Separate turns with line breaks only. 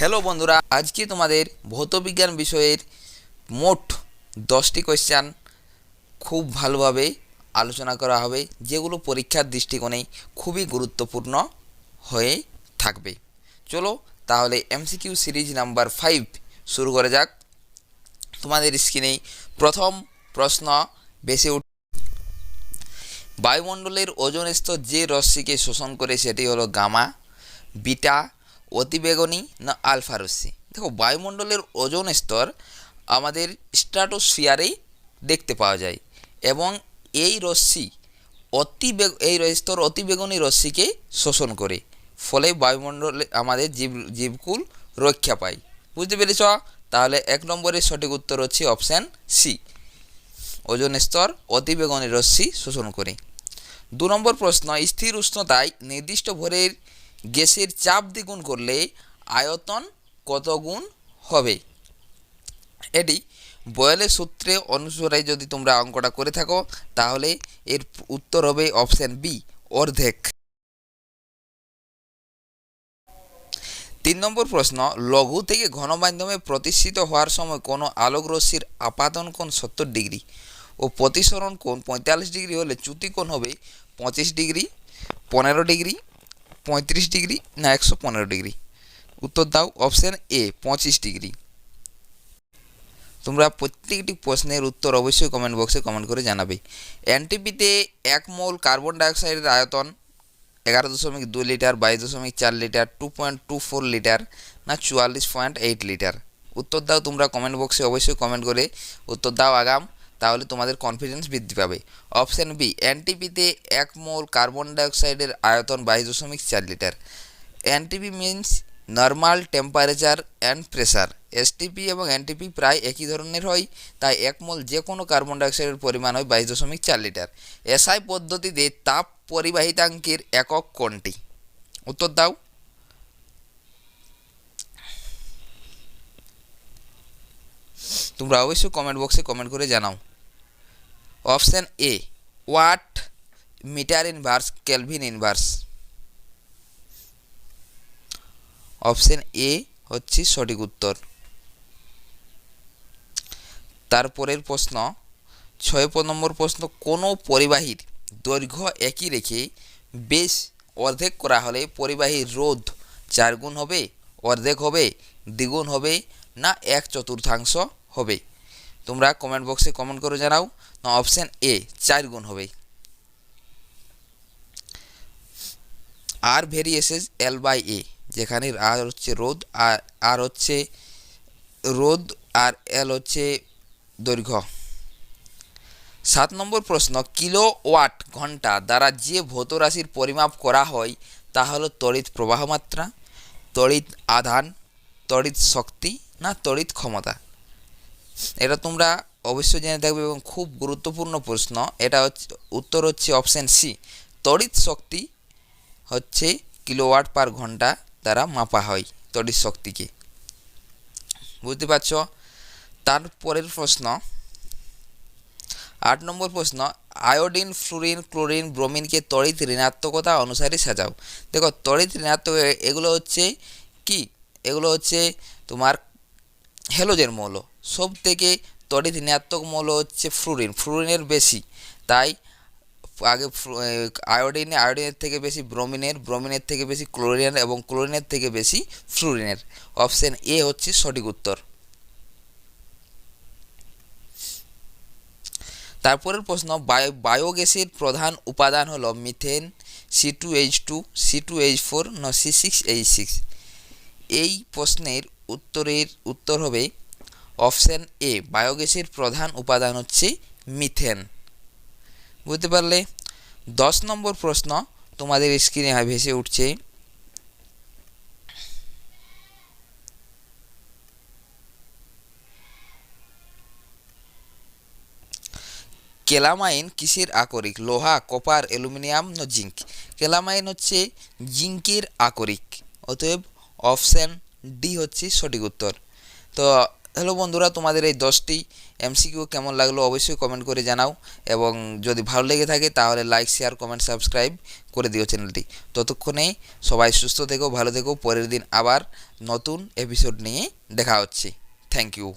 Hello বন্ধুরা, আজকে তোমাদের ভৌতবিজ্ঞান বিষয়ের মোট দশটি কোয়েশ্চান খুব ভালোভাবে আলোচনা করা হবে, যেগুলো পরীক্ষার দৃষ্টিকোণে খুবই গুরুত্বপূর্ণ হয়ে থাকবে। চলো তাহলে এমসিকিউ সিরিজ নাম্বার ফাইভ শুরু করা যাক। তোমাদের স্ক্রিনে প্রথম প্রশ্ন বেশি উঠ বায়ুমণ্ডলের ওজন স্তর যে রশ্মিকে শোষণ করে সেটি হলো গামা, বিটা অতিবেগুনি না আলফা রশ্মি? দেখো, বায়ুমণ্ডলের ওজন স্তর আমাদের স্ট্রাটোস্ফিয়ারেই দেখতে পাওয়া যায় এবং এই রশ্মি অতি এই স্তর অতিবেগুনি রশ্মিকে শোষণ করে, ফলে বায়ুমণ্ডলে আমাদের জীব জীবকুল রক্ষা পায়। বুঝতে পেরেছ? তাহলে এক নম্বরের সঠিক উত্তর হচ্ছে অপশান সি। ওজন স্তর অতিবেগুনি রশ্মি শোষণ করে। দু নম্বর প্রশ্ন, স্থির উষ্ণতায় নির্দিষ্ট ভরের গ্যাসের চাপ দ্বিগুণ করলে আয়তন কত গুণ হবে? এটি বয়েলের সূত্রে অনুসারে যদি তোমরা অঙ্কটা করে থাকো, তাহলে এর উত্তর হবে অপশান বি, অর্ধেক। তিন নম্বর প্রশ্ন, লঘু থেকে ঘন মাধ্যমে প্রতিষ্ঠিত হওয়ার সময় কোনো আলোক রশ্মির আপাতন কোণ সত্তর ডিগ্রি ও প্রতিসরণ কোণ পঁয়তাল্লিশ ডিগ্রি হলে চ্যুতি কোণ হবে পঁচিশ ডিগ্রি, পনেরো ডিগ্রি পঁয়ত্রিশ ডিগ্রি না একশো পনেরো ডিগ্রি? উত্তর দাও অপশান এ পঁচিশ ডিগ্রি। তোমরা প্রত্যেকটি প্রশ্নের উত্তর অবশ্যই কমেন্ট বক্সে কমেন্ট করে জানাবে। এনটিপিতে এক মোল কার্বন ডাইঅক্সাইডের আয়তন এগারো দশমিক দুই লিটার, বাইশ দশমিক চার litre two point two four litre না চুয়াল্লিশ পয়েন্ট এইট লিটার। উত্তর দাও তোমরা কমেন্ট বক্সে অবশ্যই কমেন্ট করে উত্তর দাও আগাম। তাহলে তোমাদের কনফিডেন্স বৃদ্ধি পাবে। অপশান বি এনটিপিতে এক মোল কার্বন ডাইঅক্সাইডের আয়তন বাইশ দশমিক চার litre. NTP means normal temperature and pressure STP এবং এনটিপি প্রায় একই ধরনের হয়, তাই এক মোল যে কোনো কার্বন ডাইঅক্সাইডের পরিমাণ হয় বাইশ দশমিক চার লিটার। এসআই পদ্ধতিতে তাপ পরিবাহিতাঙ্কের একক কোনটি? উত্তর দাও। তোমরা অবশ্যই কমেন্ট বক্সে কমেন্ট করে জানাও। Option A, watt metre inverse, kelvin inverse. Option A হচ্ছে সঠিক উত্তর। তারপরের প্রশ্ন, ছয় নম্বর প্রশ্ন, কোনো পরিবাহীর দৈর্ঘ্য একই রেখে বেশ অর্ধেক করা হলে পরিবাহীর রোধ চার গুণ হবে, অর্ধেক হবে, দ্বিগুণ হবে না এক চতুর্থাংশ হবে? তোমরা কমেন্ট বক্সে কমেন্ট করে জানাও। না অপশান এ চার গুণ হবে আর ভেরিয়েসেস এল বাই এ যেখানে আর হচ্ছে রোদ আর আর হচ্ছে রোদ আর এল হচ্ছে দৈর্ঘ্য। সাত নম্বর প্রশ্ন কিলো ওয়াট ঘণ্টা দ্বারা যে ভৌত রাশির পরিমাপ করা হয়, তা হলো তড়িৎ প্রবাহ মাত্রা, তড়িৎ আধান, তড়িৎ শক্তি, না তড়িৎ ক্ষমতা। এটা তোমরা অবশ্যই জেনে থাকবে এবং খুব গুরুত্বপূর্ণ প্রশ্ন, এটা হচ্ছে, উত্তর হচ্ছে অপশান সি তড়িৎ শক্তি হচ্ছে কিলোওয়াট পার ঘণ্টা দ্বারা মাপা হয় তড়িৎ শক্তিকে। বুঝতে পারছ? তারপরের প্রশ্ন, আট নম্বর প্রশ্ন, আয়োডিন, ফ্লুরিন, ক্লোরিন, ব্রোমিনকে তড়িৎ ঋণাত্মকতা অনুসারে সাজাও। দেখো, তড়িৎ ঋণাত্মক, এগুলো হচ্ছে কি? এগুলো হচ্ছে তোমার হ্যালোজেন মৌল। সব থেকে তড়িৎ ঋণাত্মক মৌল হচ্ছে ফ্লুরিন, ফ্লুরিনের বেশি। তাই আগে আয়োডিনে, আয়োডিনের থেকে বেশি ব্রোমিনের ব্রোমিনের থেকে বেশি ক্লোরিনের এবং ক্লোরিনের থেকে বেশি ফ্লুরিনের। অপশান এ হচ্ছে সঠিক উত্তর। তারপরের প্রশ্ন, বায়ো, বায়োগ্যাসের প্রধান উপাদান হল methane, C two H two, C two H four, ন সি সিক্স এইচ সিক্স। এই প্রশ্নের উত্তরের উত্তর হবে অপশান এ, বায়োগ্যাসের প্রধান উপাদান হচ্ছে মিথেন। বুঝতে পারলে? দশ নম্বর প্রশ্ন তোমাদের স্ক্রিনে ভেসে উঠছে। কেলামাইন কিসের আকরিক? লোহা, কপার, অ্যালুমিনিয়াম, না জিঙ্ক কেলামাইন হচ্ছে জিঙ্কের আকরিক। অতএব অপশান ডি হচ্ছে সঠিক উত্তর। তো হ্যালো বন্ধুরা, তোমাদের এই দশটি এমসিকিউ কেমন লাগল অবশ্যই কমেন্ট করে জানাও এবং যদি ভালো লেগে থাকে তাহলে লাইক শেয়ার কমেন্ট সাবস্ক্রাইব করে দিও চ্যানেলটি ততক্ষণে সবাই সুস্থ থেকো, ভালো থেকো, পরের দিন আবার নতুন এপিসোড নিয়ে দেখা হচ্ছে। Thank you